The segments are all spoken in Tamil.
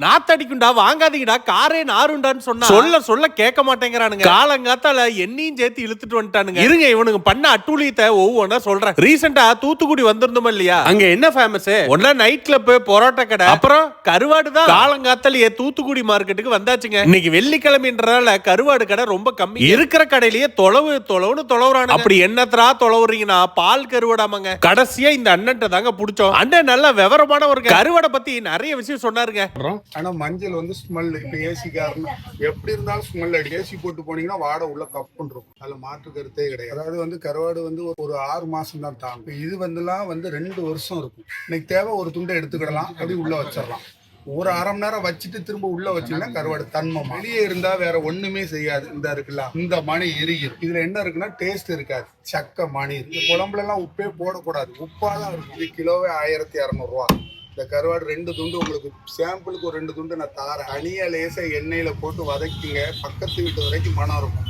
நாத்தடிக்குண்டா வாங்காதீங்கடா காரே நாருண்டான்னு சொன்னா. சொல்ல சொல்ல கேட்க மாட்டேங்கிறானுங்க காலங்காத்தால என்னையும் சேர்த்து இழுத்துட்டு வந்துட்டானுங்க. இருங்க இவனுங்க பண்ண அட்டூழியத்தை ஒவ்வொன்னா சொல்றேன். ரீசெண்டா தூத்துக்குடி வந்திருந்தோம் இல்லையா? அங்க என்ன ஃபேமஸ் ஒன்னா நைட் கிளப் பரோட்டா கடை. அப்புறம்? கருவாடு தான். காலங்காத்தாலேயே தூத்துக்குடி மார்க்கெட்டுக்கு வந்தாச்சுங்க. இன்னைக்கு வெள்ளிக்கிழமைன்றதால கருவாடு கடை ரொம்ப கம்மி. இருக்கிற கடையிலேயே தொலைவு தொலைவுன்னு தொலைவுறானுங்க. அப்படி என்னத்தரா தொலைவுறீங்கன்னா பால் கருவாடாமாங்க. கடைசியா இந்த அண்ணன்ட்ட தாங்க புடிச்சோம். அண்ணன் நல்ல விவரமான ஒரு கருவாடை பத்தி நிறைய விஷயம் சொன்னாருங்க. ஆனா மஞ்சள் வந்து ஸ்மெல் இப்ப ஏசி காரணம். எப்படி இருந்தாலும் ஸ்மெல் அடி ஏசி போட்டு போனீங்கன்னா வாடை உள்ள கப்புன்னு இருக்கும். அதுல மாற்று கருத்தே கிடையாது. அதாவது வந்து கருவாடு வந்து ஒரு- ஆறு மாசம் தான் தாங்கும். இது வந்துலாம் வந்து ரெண்டு வருஷம் இருக்கும். இன்னைக்கு தேவை ஒரு துண்டை எடுத்துக்கிடலாம் அப்படி உள்ள வச்சிடலாம். ஒரு அரை மணி நேரம் வச்சுட்டு திரும்ப உள்ள வச்சீங்கன்னா கருவாடு தன்மை வெளியே இருந்தா வேற ஒண்ணுமே செய்யாது. இந்த இருக்குல்ல இந்த மணி எரியும். இதுல என்ன இருக்குன்னா டேஸ்ட் இருக்காது. சக்க மணி. இருக்கு குழம்புல எல்லாம் உப்பே போடக்கூடாது உப்பாதான் இருக்கு கிலோவே ஆயிரத்தி இரநூறுவா இந்த கருவாடு ரெண்டு துண்டு உங்களுக்கு சாம்பிளுக்கு ஒரு ரெண்டு துண்டு நான் தாரேன். தனியா லேசா எண்ணெயில போட்டு வதக்கிங்க. பக்கத்து வீட்டு வரைக்கும் மனம் இருக்கும்.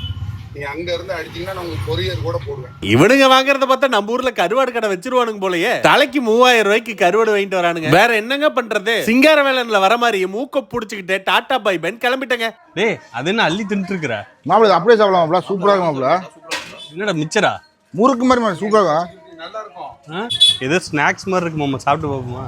நீங்க அங்க இருந்து அடிச்சீங்கன்னா நான் உங்களுக்கு கொரியர் கூட போடுவேன். இவனுங்க வாங்குறத பார்த்தா நம்ம ஊர்ல கருவாடு கடை வச்சிருவானுங்க போலயே. தலைக்கு மூவாயிரம் ரூபாய்க்கு கருவாடு வாங்கிட்டு வரானுங்க. வேற என்னங்க பண்றது? சிங்கார வேலன்ல வர மாதிரி மூக்க புடிச்சுக்கிட்டு டாடா பை பென் கிளம்பிட்டங்க. டேய் அது என்ன அள்ளி தின்ட்டு இருக்கிற மாப்பிள இது அப்படியே சாப்பிடலாம் மாப்பிள. சூப்பரா இருக்கும் மாப்பிள. என்னடா மிச்சரா? முறுக்கு மாதிரி மாதிரி சூப்பரா இருக்கும் நல்லா இருக்கும்? ஏதோ ஸ்நாக்ஸ் மாதிரி இருக்கு மாமா? சாப்பிட்டு பார்ப்போமா?